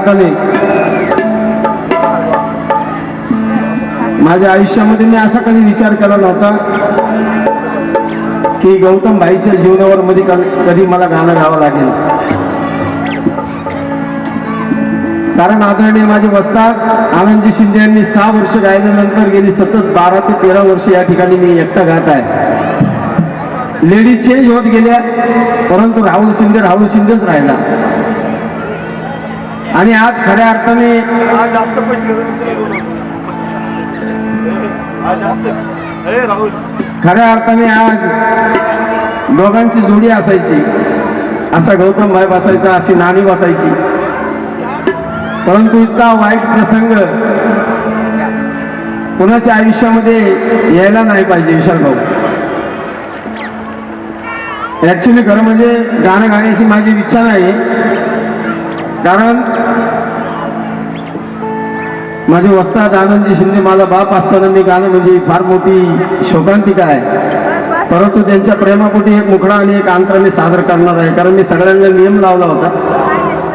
अर्थाने माझ्या आयुष्यामध्ये मी असा कधी विचार केला नव्हता की गौतम भाईच्या जीवनावर मध्ये कधी मला गाणं गावं लागेल. कारण आदरणीय माझे वस्तात आनंदजी शिंदे यांनी सहा वर्ष गायल्यानंतर गेली सतत बारा ते तेरा वर्ष या ठिकाणी मी एकटा गात आहे. लेडीज चेंज होत गेल्या परंतु राहुल शिंदे राहुल शिंदेच राहिला. आणि आज खऱ्या अर्थाने खऱ्या अर्थाने आज दोघांची जोडी असायची. असा गौतम भाई बसायचा अशी नाणी बसायची. परंतु इतका वाईट प्रसंग कुणाच्या आयुष्यामध्ये यायला नाही पाहिजे विशाल भाऊ. ऍक्च्युली खरं म्हणजे गाणं गाण्याची माझी इच्छा नाही. कारण माझे वस्ताद आनंदजी शिंदे माझा बाप असताना मी गाणं म्हणजे फार मोठी शोकांतिका आहे. परंतु त्यांच्या प्रेमापोटी एक मुखडा आणि एक अंतर मी सादर करणार आहे. कारण मी सगळ्यांना नियम लावला होता.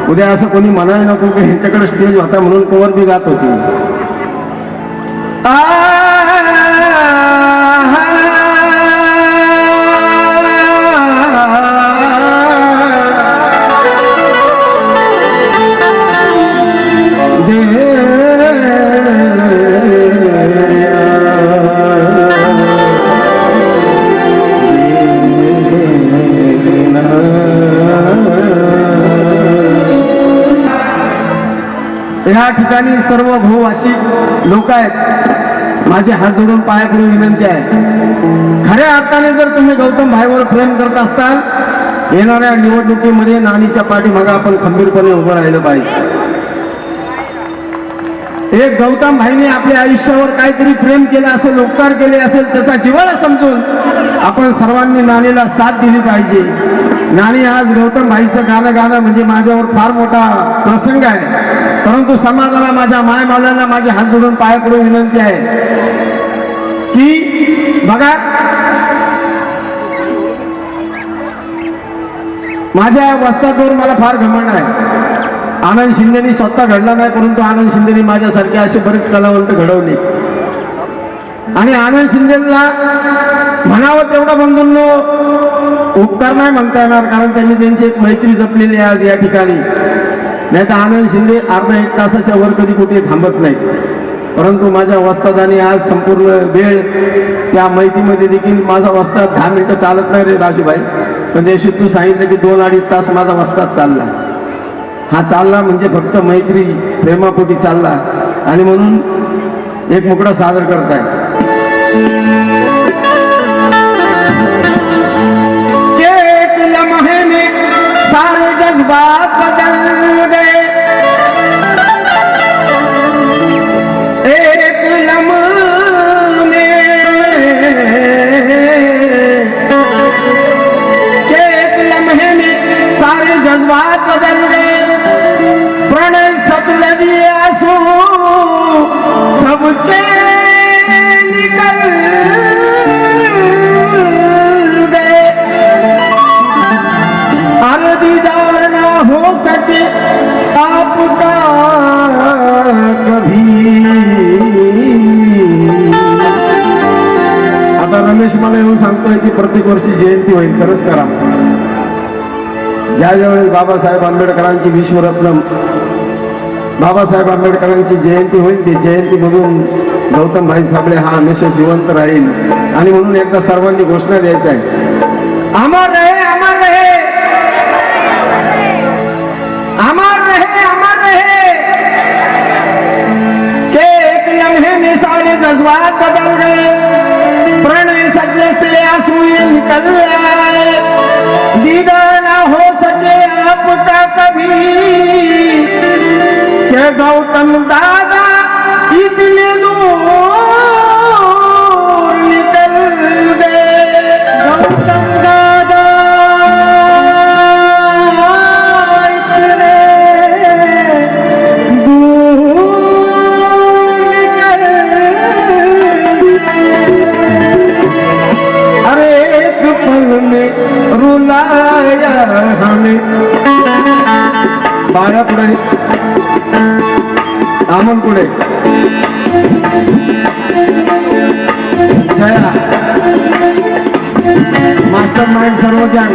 उद्या असं कोणी म्हणायला नको की ह्यांच्याकडे स्टेज होता म्हणून कवर बी गात होती. ठिकाणी सर्व भूवासी लोक आहेत. माझे हात जोडून पाया विनंती आहे. खऱ्या अर्थाने जर तुम्ही गौतम भाईवर प्रेम करत असताल येणाऱ्या निवडणुकीमध्ये नाणीच्या पाठीमागे आपण खंबीरपणे उभं राहिलं पाहिजे. एक गौतम भाईने आपल्या आयुष्यावर काहीतरी प्रेम केलं असेल उपकार केले असेल त्याचा जीवन समजून आपण सर्वांनी नाणीला साथ दिली पाहिजे. आणि आज गौतम भाईचं गाणं गाणं म्हणजे माझ्यावर फार मोठा प्रसंग आहे. परंतु समाजाला माझ्या मायमालांना माझे हात जोडून पाया पडून विनंती आहे की बघा माझ्या वस्तातवर मला फार घमंड आहे. आनंद शिंदेनी स्वतः घडला नाही परंतु आनंद शिंदेनी माझ्यासारखे असे बरेच कलावंत घडवले. आणि आनंद शिंदेला म्हणावं तेवढं बंधूंनो उपकार नाही म्हणता येणार कारण त्यांनी त्यांची एक मैत्री जपलेली आहे आज या ठिकाणी. नाही तर आनंद शिंदे अर्धा एक तासाच्या वर कधी कुठे थांबत नाही परंतु माझ्या वस्तादाने आज संपूर्ण वेळ त्या माहितीमध्ये देखील माझा वस्ताद दहा मिनिटं चालत नाही रे राजूभाई. म्हणजे पण दिवशी तू सांगितलं की दोन अडीच तास माझा वस्ताद चालला. हा चालला म्हणजे फक्त मैत्री प्रेमापोटी चालला. आणि म्हणून एक मुकडा सादर करताय. सारे जज्बात बदल गए एक लम्हे एक लम्हे में सारे जज्बात बदल गए प्रण सतलजिया प्रत्येक वर्षी जयंती होईल खरंच करा. ज्या ज्या वेळेस बाबासाहेब आंबेडकरांची विश्वरत्न बाबासाहेब आंबेडकरांची जयंती होईल ती जयंती बघून गौतम भाई साबळे हा हमेशा जिवंत राहील. आणि म्हणून एकदा सर्वांनी घोषणा द्यायचा आहे अमर रहे अमर रहे. अमर रहे अमर रहे. के एक लम्हे में सारे जज्बात बदल गए। प्रणय सजने से निकल आए दीदार ना हो सके आपका कभी. के गौतम दास बाळा पुढे. आमन पुढे. जया. मास्टर माइंड सर्व ज्ञान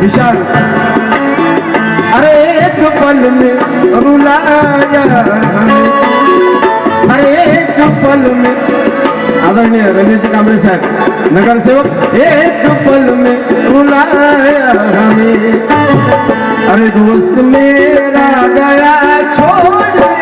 विशाल. अरे एक पल में रुलाया अरे एक पल में. आदरणीय रमेश कांबळे साहेब. नगरसेवक एक पल में रुलाया हमें। अरे दोस्त मेरा गया छोड़ गया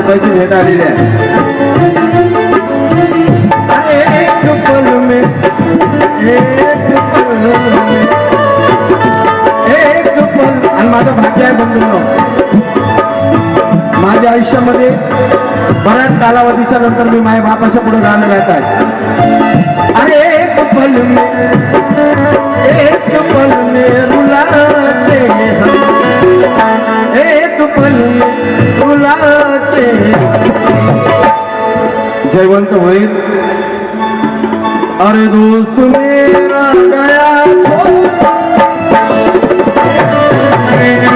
रुपयाची भेट आलेली आहे एक पल में एक पल में. एक पल. आणि माझं भाग्य आहे बंधूंनो. माझ्या आयुष्यामध्ये बऱ्याच कालावधीच्या नंतर मी माझ्या बापाच्या पुढे जाणं राहत आहे. अरे एक पल में एक पल में रुलाते एक पल में जयवंत होईल अरे दोस्त मेरा गया छोड़ हे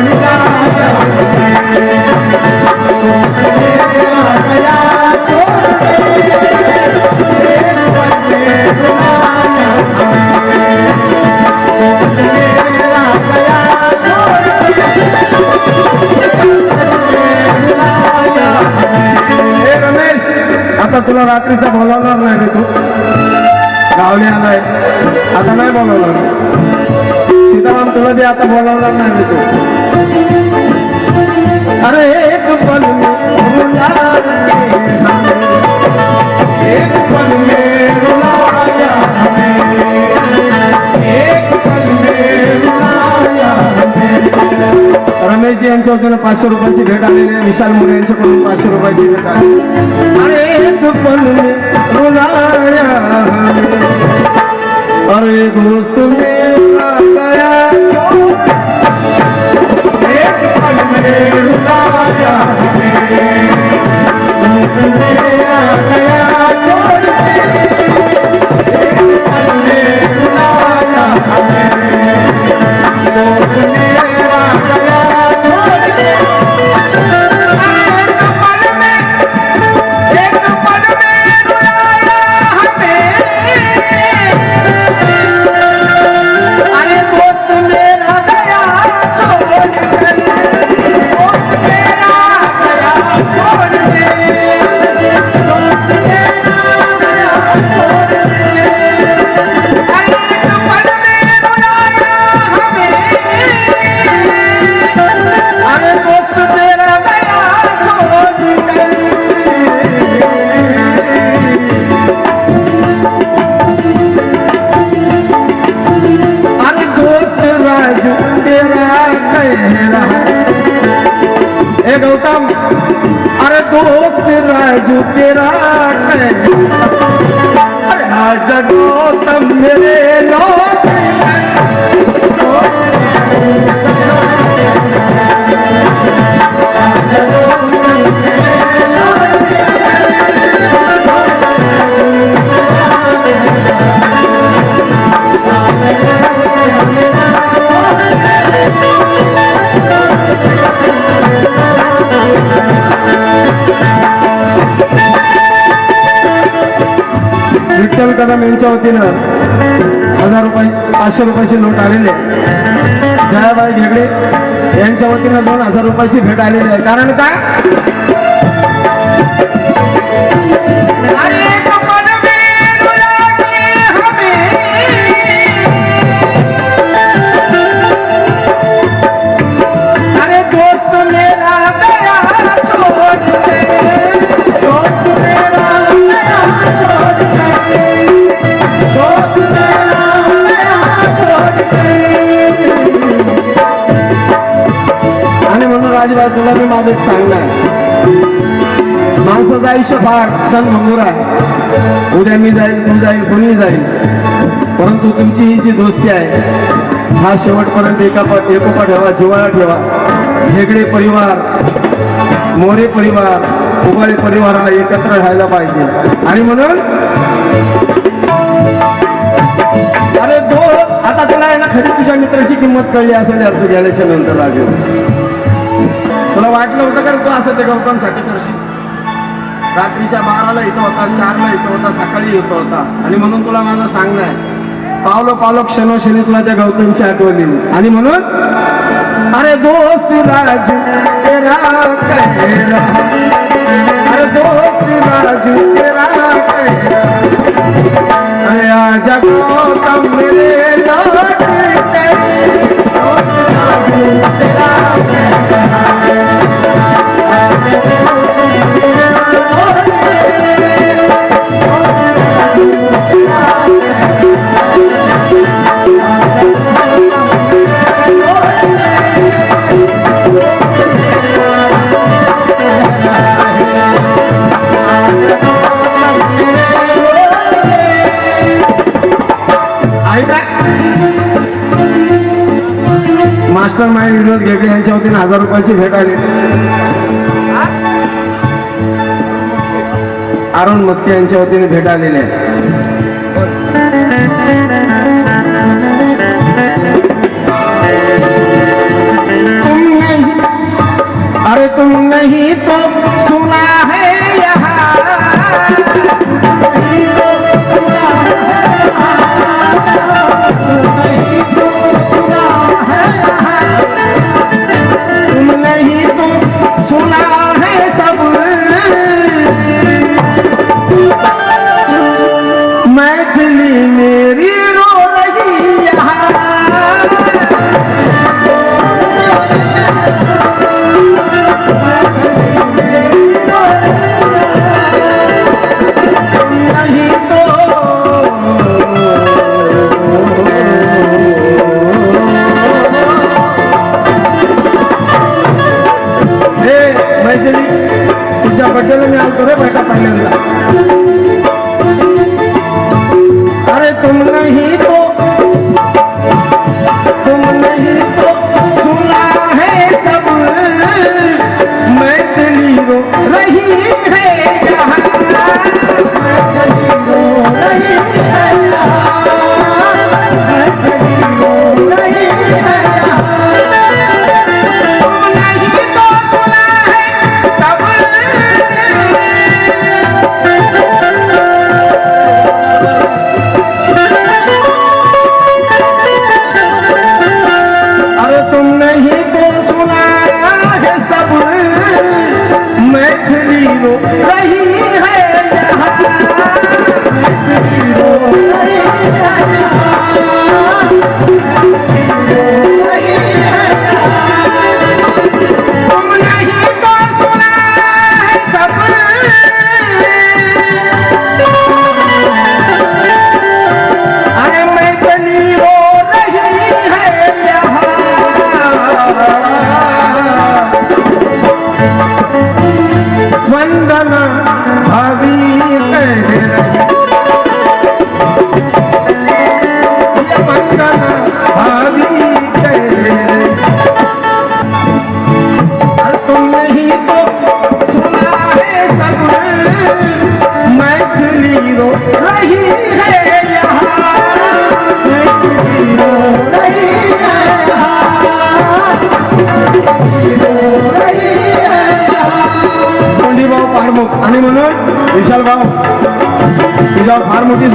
आता तुला रात्रीचा बोलावणार नाही रे तू. गावली आलाय. आता नाही बोलावणार. सीताराम तुला बी आता बोलावणार नाही रे तू. अरे एक पल एक पल रमेशजी यांच्या वतीनं पाचशे रुपयाची भेट आलेली आहे. विशाल मोरे यांच्याकडून पाचशे रुपयाची भेट आली अरे अरे दोस्त कदम यांच्या वतीनं हजार रुपये पाचशे रुपयाची नोट आलेली आहे. जयाबाई घेगडे यांच्या वतीनं दोन हजार रुपयाची भेट आलेली आहे. कारण काय माणसाचं आयुष्य फार क्षण भंगूर आहे. उद्या मी जाईल तू जाईल कोणी जाईल. परंतु तुमची ही जी दोस्ती आहे हा शेवटपर्यंत एका एकोपा ठेवा जिवाळा ठेवा. हेगडे परिवार मोरे परिवार उगाळे परिवाराला एकत्र राहायला पाहिजे. आणि म्हणून अरे दो आता तुला आहे ना खरी तुझ्या मित्राची किंमत कळली असेल यार तू गेल्याच्यानंतर राजू. तुला वाटलं होतं का तू असं ते गौतमसाठी करशील? रात्रीच्या बाराला येतो होता चारला येतो होता सकाळी येतो होता. आणि म्हणून तुला माझं सांगणं आहे पावलो पावलो क्षणोक्षणी तुला त्या गौतमची आठवण येईल आणि म्हणून? अरे दोस्त राजू तेरा कहरा अरे दोस्त राजू तेरा कहरा अरे आजा गौतम मेरे लौट के दोस्त राजू तेरा हजार रुपयाची भेट आली. अरुण मस्के यांच्या वतीने भेट आलेली आहे. अरे तुम नाही तो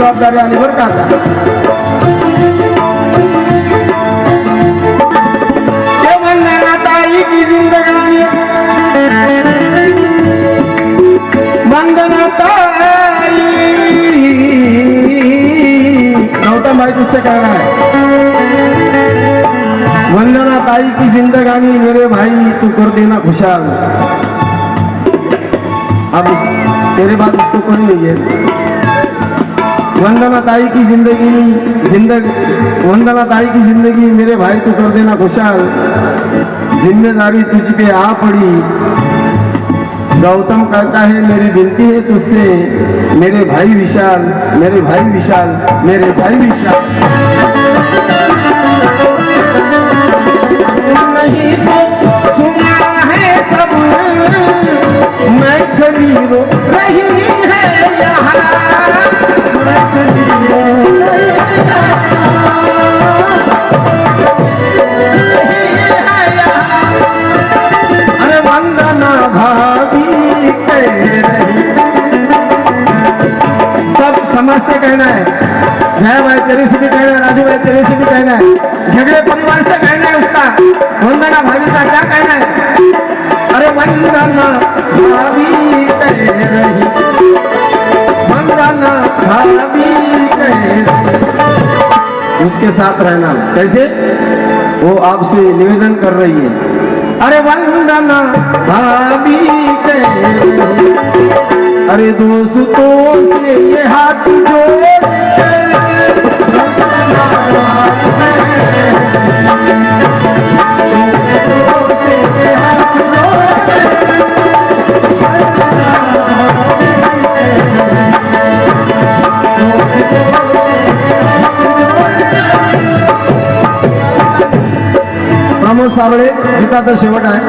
जबाबदारी आली बरं का ताई. वंदना ताई की जिंदगानी मेरे भाई, तू कर देना खुशहाल अब तेरे बाद उसको कोई नहीं है। वंदना ताई की ज़िंदगी ज़िंदगी वंदना ताई की ज़िंदगी मेरे भाई तू कर देना खुशहाल। ज़िम्मेदारी तुझ पे आ पड़ी। गौतम कहता है, मेरी विनती है तुझसे, मेरे भाई विशाल, मेरे भाई विशाल, मेरे भाई विशाल। रही है यहाँ। अरे सब से कहना है जय भाई तेरे से भी कहना है राजू भाई तेरे से भी कहना है झगड़े परिवार से कहना है उसका वंदना भाभी का क्या कहना है अरे वंदना भाभी कह रही उसके साथ रहना। कैसे? वो आपसे निवेदन कर रही है। अरे वंदना भाभी अरे दोस्तों से ये हाथ जोड़े। गीताचा शेवट आहे.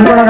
मुकडा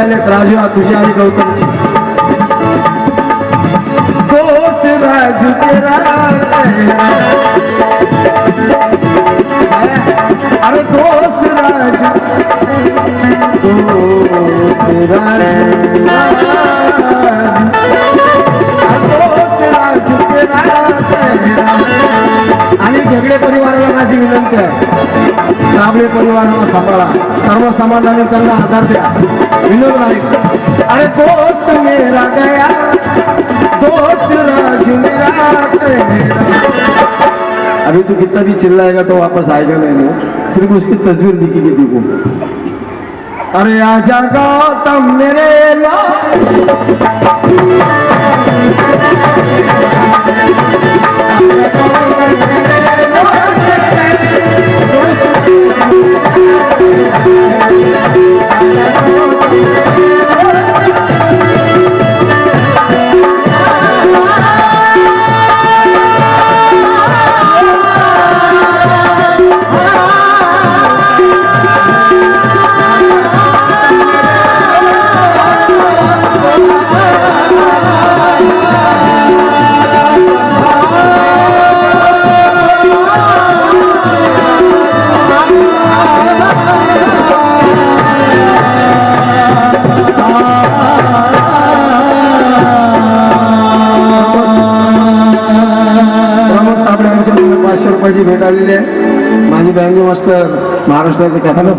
कुस्तीचे गाणे गायलेत राजू तुझी आणि गौतमची दोस्त राजू तेरा अरे दोस्त राजू दोस्त विनंती आहे साबळे परिवाराला सर्व समाजाने त्यांना आधार द्या विनोद नाईक अरे दोस्त मेरा गया दोस्त राजू मेरा अभी तू कितना भी चिल्लाएगा तो वापस आएगा नहीं सिर्फ़ उसकी तस्वीर देखो अरे आजा गौतम मेरे ला महाराष्ट्राचे कथानक